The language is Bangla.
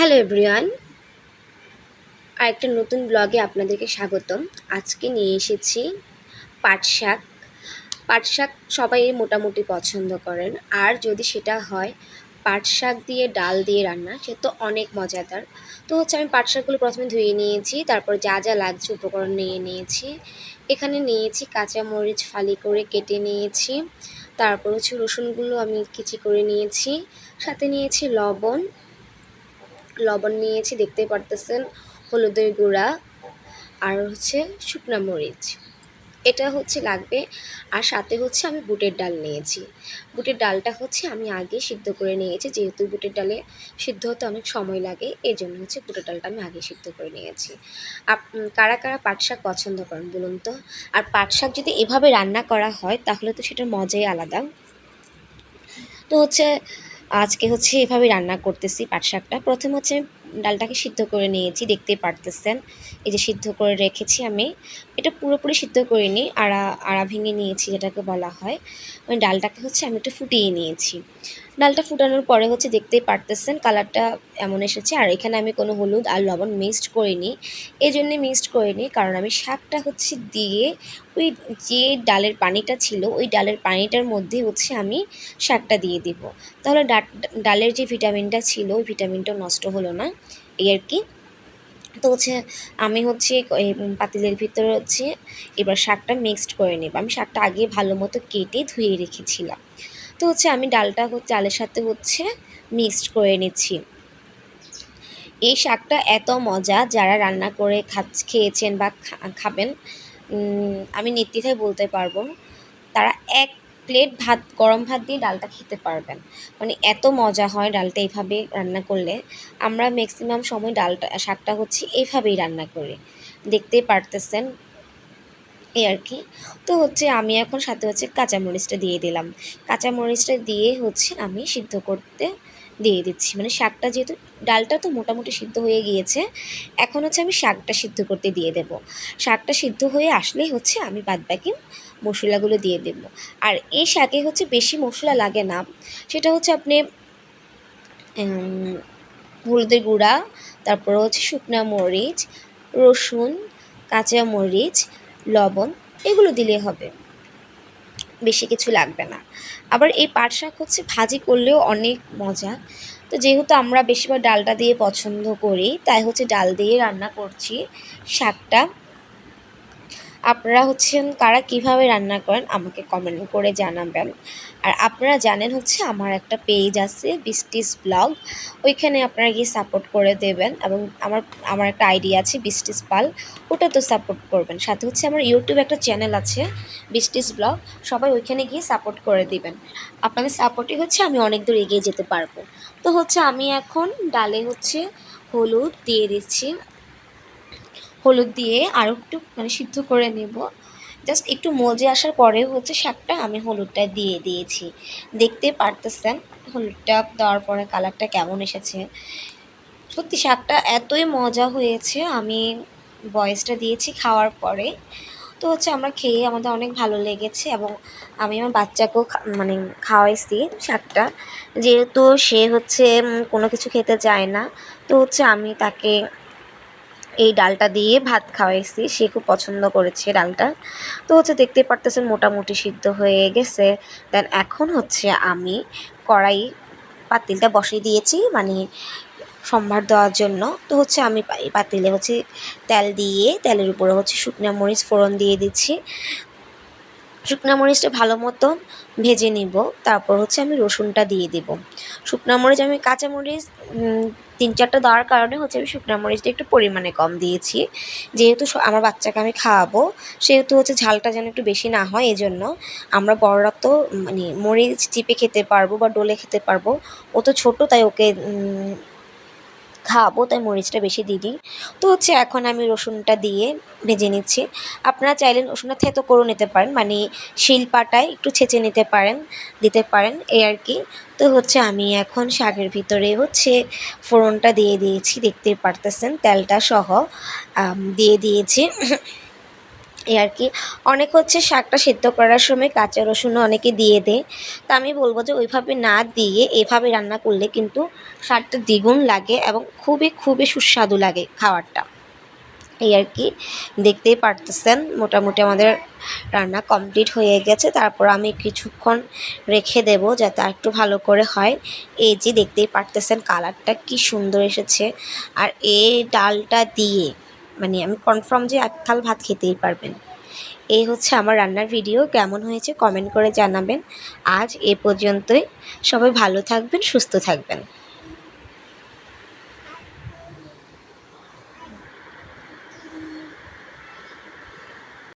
হ্যালো এভরিওয়ান আরেকটা নতুন ব্লগে আপনাদেরকে স্বাগতম। আজকে নিয়ে এসেছি পাট শাক। পাট শাক সবাই মোটামুটি পছন্দ করেন। আর যদি সেটা হয়, পাট শাক দিয়ে ডাল দিয়ে রান্না, সে তো অনেক মজাদার। তো হচ্ছে আমি পাট শাকগুলো প্রথমে ধুয়ে নিয়েছি, তারপর যা যা লাগছে উপকরণ নিয়ে নিয়েছি। এখানে নিয়েছি কাঁচা মরিচ ফালি করে কেটে নিয়েছি। তারপর হচ্ছে রসুনগুলো আমি কিচি করে নিয়েছি। সাথে নিয়েছি লবণ। লবণ নিয়েছি দেখতে পারতেছেন, হলুদের গুঁড়া, আর হচ্ছে শুকনা মরিচ। এটা হচ্ছে লাগবে, আর সাথে হচ্ছে আমি বুটের ডাল নিয়েছি। বুটের ডালটা হচ্ছে আমি আগে সিদ্ধ করে নিয়েছি, যেহেতু বুটের ডালে সিদ্ধ হতে অনেক সময় লাগে এই জন্য হচ্ছে বুটের ডালটা আমি আগে সিদ্ধ করে নিয়েছি। আপ কারা কারা পাট শাক পছন্দ করেন বলুন তো? আর পাট শাক যদি এভাবে রান্না করা হয়, তাহলে তো সেটার মজাই আলাদা। তো হচ্ছে আজকে হচ্ছে এভাবে রান্না করতেছি পাট শাকটা। প্রথম হচ্ছে ডালটাকে সিদ্ধ করে নিয়েছি দেখতে পারতেছেন। এই যে সিদ্ধ করে রেখেছি আমি। এটা পুরোপুরি সিদ্ধ করিনি, আড়া আড়া ভেঙে নিয়েছি যেটাকে বলা হয়। ডালটাকে হচ্ছে আমি একটু ফুটিয়ে নিয়েছি। ডালটা ফুটানোর পরে হচ্ছে দেখতেই পারতেছেন কালারটা এমন এসেছে। আর এখানে আমি কোনো হলুদ আর লবণ মিক্সড করিনি। এই জন্যে মিক্সড করিনি কারণ আমি শাকটা হচ্ছে দিয়ে ওই যে ডালের পানিটা ছিল, ওই ডালের পানিটার মধ্যে হচ্ছে আমি শাকটা দিয়ে দিব। তাহলে ডালের যে ভিটামিনটা ছিল, ওই ভিটামিনটা নষ্ট হলো না। এই আর কি। তো হচ্ছে আমি হচ্ছে পাতিলের ভিতরে হচ্ছে এবার শাকটা মিক্সড করে নেব। আমি শাকটা আগে ভালো মতো কেটে ধুয়ে রেখেছিলাম। তো হচ্ছে আমি ডালটা চালের সাথে হচ্ছে মিক্সড করে নিচ্ছি। এই শাকটা এত মজা, যারা রান্না করে খাচ খেয়েছেন বা খাবেন আমি নির্দ্বিধায় বলতে পারব, তারা এক প্লেট ভাত, গরম ভাত দিয়ে ডালটা খেতে পারবেন। মানে এত মজা হয় ডালটা এইভাবে রান্না করলে। আমরা ম্যাক্সিমাম সময় ডালটা, শাকটা হচ্ছে এইভাবেই রান্না করি। দেখতেই পারতেছেন এই আর কি। তো হচ্ছে আমি এখন সাথে হচ্ছে কাঁচামরিচটা দিয়ে দিলাম। কাঁচামরিচটা দিয়ে হচ্ছে আমি সিদ্ধ করতে দিয়ে দিচ্ছি। মানে শাকটা যেহেতু, ডালটা তো মোটামুটি সিদ্ধ হয়ে গিয়েছে, এখন হচ্ছে আমি শাকটা সিদ্ধ করতে দিয়ে দেব। শাকটা সিদ্ধ হয়ে আসলেই হচ্ছে আমি বাদবাকি মশলাগুলো দিয়ে দেব। আর এই শাকে হচ্ছে বেশি মশলা লাগে না, সেটা হচ্ছে আপনি হলুদের গুঁড়া, তারপর হচ্ছে শুকনা মরিচ, রসুন, কাঁচা মরিচ লবণ, এগুলো দিলে হবে। বেশি কিছু লাগবে না। আবার এই পাট শাক হচ্ছে ভাজি করলেও অনেক মজা। তো যেহেতু আমরা বেশিরভাগ ডালটা দিয়ে পছন্দ করি, তাই হচ্ছে ডাল দিয়ে রান্না করছি শাকটা। আপনারা হচ্ছেন কারা কীভাবে রান্না করেন আমাকে কমেন্ট করে জানাবেন। আর আপনারা জানেন হচ্ছে আমার একটা পেজ আছে বিস্টিস ব্লগ ওইখানে আপনারা গিয়ে সাপোর্ট করে দেবেন এবং আমার আমার একটা আইডি আছে বিস্টিস পাল ওটা তো সাপোর্ট করবেন। সাথে হচ্ছে আমার ইউটিউব একটা চ্যানেল আছে বিস্টিস ব্লগ সবাই ওইখানে গিয়ে সাপোর্ট করে দিবেন। আপনাদের সাপোর্টই হচ্ছে আমি অনেক দূর এগিয়ে যেতে পারব। তো হচ্ছে আমি এখন ডালে হচ্ছে হলুদ দিয়ে দিচ্ছি। হলুদ দিয়ে আরও একটু মানে সিদ্ধ করে নেব। জাস্ট একটু মজে আসার পরে হচ্ছে শাকটা আমি হলুদটা দিয়ে দিয়েছি। দেখতে পারতেছেন হলুদটা দেওয়ার পরে কালারটা কেমন এসেছে। সত্যি শাকটা এতই মজা হয়েছে, আমি বয়েসটা দিয়েছি খাওয়ার পরে। তো হচ্ছে আমরা খেয়ে আমাদের অনেক ভালো লেগেছে এবং আমি আমার বাচ্চাকেও মানে খাওয়াইছি শাকটা। যেহেতু সে হচ্ছে কোনো কিছু খেতে চায় না, তো হচ্ছে আমি তাকে এই ডালটা দিয়ে ভাত খাওয়াইছি। সে খুব পছন্দ করেছে ডালটা। তো হচ্ছে দেখতে পারতেছেন মোটামুটি সিদ্ধ হয়ে গেছে। দেন এখন হচ্ছে আমি কড়াই পাতিলটা বসিয়ে দিয়েছি মানে সম্ভার দেওয়ার জন্য। তো হচ্ছে আমি পাতিলে হচ্ছে তেল দিয়ে, তেলের উপরে হচ্ছে শুকনো মরিচ ফোড়ন দিয়ে দিচ্ছি। শুকনো মরিচটা ভালো মতো ভেজে নিব। তারপর হচ্ছে আমি রসুনটা দিয়ে দেব। শুকনো মরিচ, আমি কাঁচা মরিচ তিন চারটা দেওয়ার কারণে হচ্ছে আমি শুকনো মরিচটা একটু পরিমাণে কম দিয়েছি। যেহেতু আমার বাচ্চাকে আমি খাওয়াবো, সেহেতু হচ্ছে ঝালটা যেন একটু বেশি না হয়, এজন্য আমরা বড়রা তো মানে মরিচ চিপে খেতে পারব বা ডলে খেতে পারব। ও তো ছোটো, তাই ওকে খাওয়াবো তাই মরিচটা বেশি দিই। তো হচ্ছে এখন আমি রসুনটা দিয়ে ভেজে নিচ্ছি। আপনারা চাইলে রসুনটা থেতো করে নিতে পারেন মানে শিলপাটায় একটু ছেঁচে নিতে পারেন, দিতে পারেন, এই আর কি। তো হচ্ছে আমি এখন শাকের ভিতরে হচ্ছে ফোড়নটা দিয়ে দিয়েছি দেখতে পারতেছেন, তেলটা সহ দিয়ে দিয়েছি। এই আর কি। অনেক হচ্ছে শাকটা সেদ্ধ করার সময় কাঁচা রসুনও অনেকে দিয়ে দেয়। তা আমি বলব যে ওইভাবে না দিয়ে এভাবে রান্না করলে কিন্তু স্বাদটা দ্বিগুণ লাগে এবং খুবই খুবই সুস্বাদু লাগে খাবারটা এই আর কি। দেখতেই পারতেছেন, মোটামুটি আমাদের রান্না কমপ্লিট হয়ে গেছে। তারপর আমি কিছুক্ষণ রেখে দেব যাতে একটু ভালো করে হয়। এই যে দেখতেই পারতেছেন কালারটা কি সুন্দর এসেছে। আর এই ডালটা দিয়ে মানে আমি কনফার্ম যে এক থাল ভাত খেতেই পারবেন। এই হচ্ছে আমার রান্নার ভিডিও কেমন হয়েছে কমেন্ট করে জানাবেন। আজ এ পর্যন্তই। সবাই ভালো থাকবেন, সুস্থ থাকবেন।